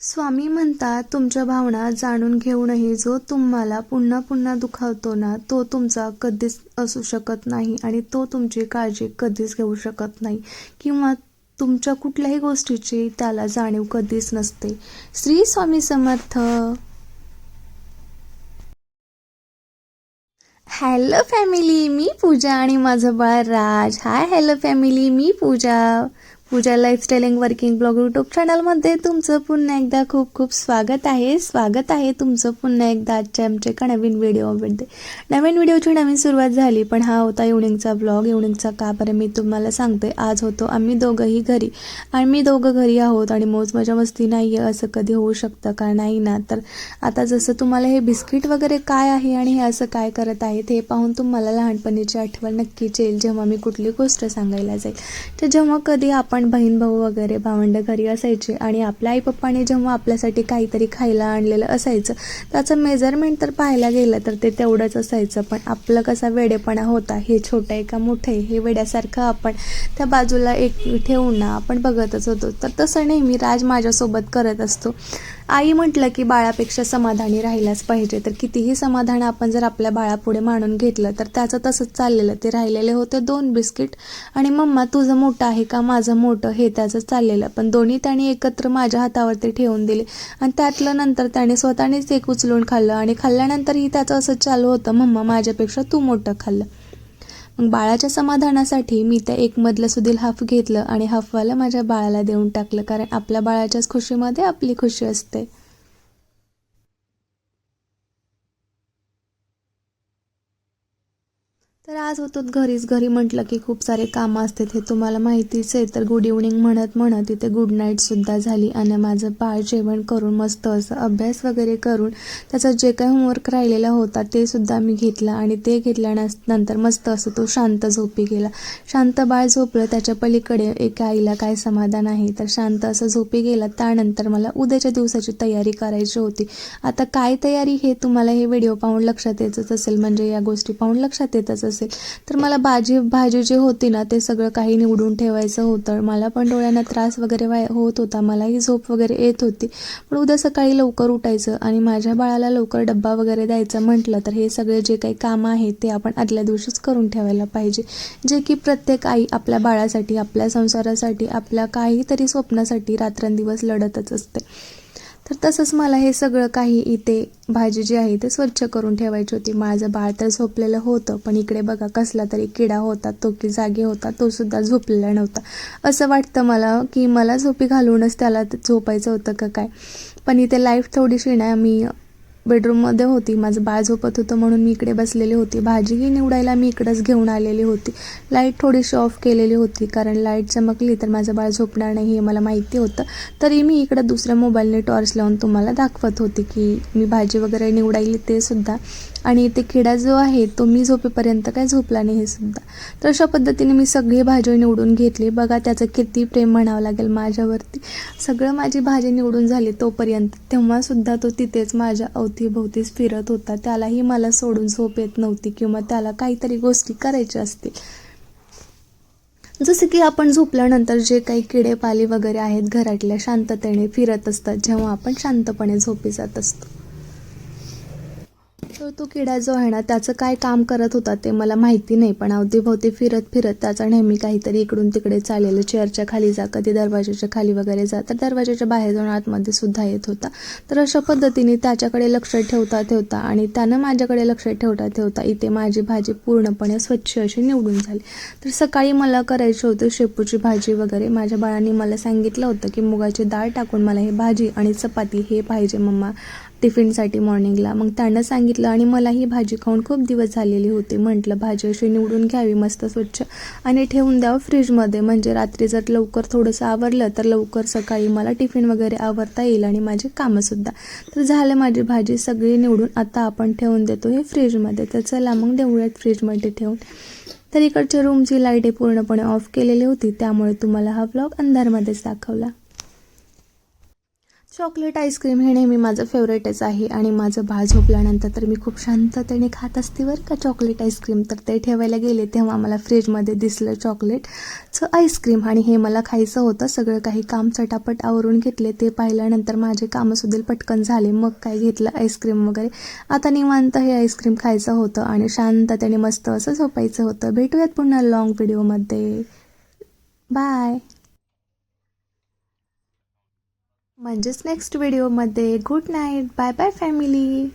स्वामी म्हणतात तुमच्या भावना जाणून घेऊनही जो तुम्हाला पुन्हा पुन्हा दुखावतो ना तो तुमचा कधीच असू शकत नाही आणि तो तुमची काळजी कधीच घेऊ शकत नाही. किंवा तुमच्या कुठल्याही गोष्टीची त्याला जाणीव कधीच नसते. श्री स्वामी समर्थ. हॅलो फॅमिली मी पूजा आणि माझं बाळ राज. हाय हॅलो फॅमिली मी Pooja. Pooja lifestyling working blog YouTube चॅनलमध्ये तुमचं पुन्हा एकदा खूप खूप स्वागत आहे. स्वागत आहे तुमचं पुन्हा एकदा आजच्या आमच्या एका नवीन व्हिडिओमध्ये नवीन व्हिडिओची नवीन सुरुवात झाली पण हा होता इव्हनिंगचा ब्लॉग इव्हनिंगचा का बरं मी तुम्हाला सांगते. आज होतो आम्ही दोघंही घरी. आणि मी दोघं घरी आहोत आणि मोज मजा मस्ती नाही आहे असं कधी होऊ शकतं का? नाही ना. तर आता जसं तुम्हाला हे बिस्किट वगैरे काय आहे आणि हे असं काय करत आहेत हे पाहून तुम्हाला लहानपणीची आठवण नक्कीच येईल जेव्हा मी कुठली गोष्ट सांगायला जाईल. तर जेव्हा कधी आपण बहीण भाऊ वगैरे भावंड घरी असायचे आणि आपल्या आई पप्पाने जेव्हा आपल्यासाठी काहीतरी खायला आणलेलं असायचं त्याचं मेजरमेंट तर पाहायला गेलं तर ते तेवढंच असायचं. पण आपलं कसा वेडेपणा होता हे छोटं आहे का मोठं आहे हे वेड्यासारखं आपण त्या बाजूला एक ठेवून ना आपण बघतच होतो. तर तसं नेहमी राज माझ्यासोबत करत असतो. आई म्हटलं की बाळापेक्षा समाधानी राहिलाच पाहिजे. तर कितीही समाधान आपण जर आपल्या बाळापुढे मांडून घेतलं तर त्याचं तसंच चाललेलं. ते राहिलेले होते दोन बिस्किट. आणि मम्मा तुझं मोठं आहे का? माझं मोठं. हे त्याचं चाललेलं. पण दोन्ही त्याने एकत्र माझ्या हातावरती ठेवून दिले. आणि त्यातलं नंतर त्याने स्वतःनेच एक उचलून खाल्लं. आणि खाल्ल्यानंतरही त्याचं असं चालू होतं मम्मा माझ्यापेक्षा तू मोठं खाल्लं. मग बाळाच्या समाधानासाठी मी त्या एक मधलं सुधील हाफ घेतलं आणि हाफवाला माझ्या बाळाला देऊन टाकलं कारण आपल्या बाळाच्याच खुशीमध्ये आपली खुशी असते. तर आज होतो घरीच घरी म्हटलं की खूप सारे कामं असतात हे तुम्हाला माहितीच आहे. तर गुड इव्हनिंग म्हणत म्हणत इथे गुड नाईटसुद्धा झाली आणि माझं बाळ जेवण करून मस्त असं अभ्यास वगैरे करून त्याचा जे काही होमवर्क राहिलेला होता ते सुद्धा मी घेतला आणि ते घेतल्यानंतर मस्त असं तो शांत झोपी गेला. शांत बाळ झोपलं त्याच्या पलीकडे एका आईला काय समाधान आहे? तर शांत असं झोपी गेला. त्यानंतर मला उद्याच्या दिवसाची तयारी करायची होती. आता काय तयारी हे तुम्हाला हे व्हिडिओ पाहून लक्षात येतच असेल. म्हणजे या गोष्टी पाहून लक्षात येतच असेल. तर मला भाजी भाजी जी होती ना ते सगळं काही निवडून ठेवायचं होतं. मला पण डोळ्यांना त्रास वगैरे व्हाय होत होता. मलाही झोप वगैरे येत होती. पण उद्या सकाळी लवकर उठायचं आणि माझ्या बाळाला लवकर डब्बा वगैरे द्यायचं म्हटलं तर हे सगळे जे काही कामं आहेत ते आपण आदल्या दिवशीच करून ठेवायला पाहिजे. जे की प्रत्येक आई आपल्या बाळासाठी आपल्या संसारासाठी आपल्या काहीतरी स्वप्नासाठी रात्रंदिवस लढतच असते. तर तसंच मला हे सगळं काही इथे भाजी जी आहे ते स्वच्छ करून ठेवायची होती. माझं बाळ तर झोपलेलं होतं पण इकडे बघा कसला तरी किडा होता तो की जागे होता तो सुद्धा झोपलेला नव्हता. असं वाटतं मला की मला झोपी घालूनच त्याला झोपायचं होतं का काय? पण इथे लाईफ थोडीशी ना मी बेडरूममध्ये होती. माझं बाळ झोपत होतं म्हणून मी इकडे बसलेली होती. भाजीही निवडायला मी इकडंच घेऊन आलेली होती. लाइट थोडीशी ऑफ केलेली होती. कारण लाइट चमकली तर माझं बाळ झोपणार नाही हे मला माहिती होतं. तरी मी इकडं दुसऱ्या मोबाईलने टॉर्च लावून तुम्हाला दाखवत होती की मी भाजी वगैरे निवडायली ते सुद्धा. आणि ते खिडा जो आहे तो मी झोपेपर्यंत काय झोपला नाही हे सुद्धा. तर अशा पद्धतीने मी सगळी भाजी निवडून घेतली. बघा त्याचं किती प्रेम म्हणावं लागेल माझ्यावरती. सगळं माझी भाजी निवडून झाली तोपर्यंत. तेव्हासुद्धा तो तिथेच माझ्या अवतीभोवतीच फिरत होता. त्यालाही मला सोडून झोप येत नव्हती किंवा त्याला काहीतरी गोष्टी करायच्या असतील. जसं की आपण झोपल्यानंतर जे काही किडे पाली वगैरे आहेत घरातल्या शांततेने फिरत असतात जेव्हा आपण शांतपणे झोपी जात असतो. तर तो किडा जो आहे ना त्याचं काय काम करत होता ते मला माहिती नाही पण अवतीभोवती फिरत फिरत त्याचा नेहमी काहीतरी इकडून तिकडे चाललेलं चेअरच्या खाली जा कधी दरवाजाच्या खाली वगैरे जा तर दरवाजाच्या बाहेर जाऊन आतमध्ये सुद्धा येत होता. तर अशा पद्धतीने त्याच्याकडे लक्ष ठेवता ठेवता आणि त्यानं माझ्याकडे लक्ष ठेवता ठेवता इथे माझी भाजी पूर्णपणे स्वच्छ अशी निवडून झाली. तर सकाळी मला करायची होती शेपूची भाजी वगैरे. माझ्या बाळांनी मला सांगितलं होतं की मुगाची डाळ टाकून मला ही भाजी आणि चपाती हे पाहिजे मम्मा. टिफिनसाठी मॉर्निंगला. मग त्यानं सांगितलं आणि मला ही भाजी खाऊन खूप दिवस झालेली होती. म्हटलं भाजी अशी निवडून घ्यावी मस्त स्वच्छ आणि ठेवून द्यावं फ्रीजमध्ये. म्हणजे रात्री जर लवकर थोडंसं आवरलं तर लवकर सकाळी मला टिफिन वगैरे आवरता येईल आणि माझी कामंसुद्धा तर झालं माझी भाजी सगळी निवडून. आता आपण ठेवून देतो हे फ्रीजमध्ये. तर चला मग देऊयात फ्रीजमध्ये ठेवून. तर इकडच्या रूमची लाइट पूर्णपणे ऑफ केलेली होती. त्यामुळे तुम्हाला हा ब्लॉग अंधारमध्येच दाखवला. चॉकलेट आईस्क्रीम हे नेहमी माझं फेवरेटच आहे आणि माझं बाळ झोपल्यानंतर तर मी खूप शांततेने खात असते बरं का. चॉकलेट आईस्क्रीम तर ते ठेवायला गेले तेव्हा मला फ्रीजमध्ये दिसलं चॉकलेटचं आईस्क्रीम आणि हे मला खायचं होतं. सगळं काही काम चटापट आवरून घेतले. ते पाहिल्यानंतर माझे कामंसुद्धा पटकन झाले. मग काय घेतलं आईस्क्रीम वगैरे? आता निवांत हे आईस्क्रीम खायचं होतं आणि शांततेने मस्त असं झोपायचं होतं. भेटूयात पुन्हा लॉंग व्हिडिओमध्ये बाय म्हणजेच नेक्स्ट व्हिडिओमध्ये good night bye bye family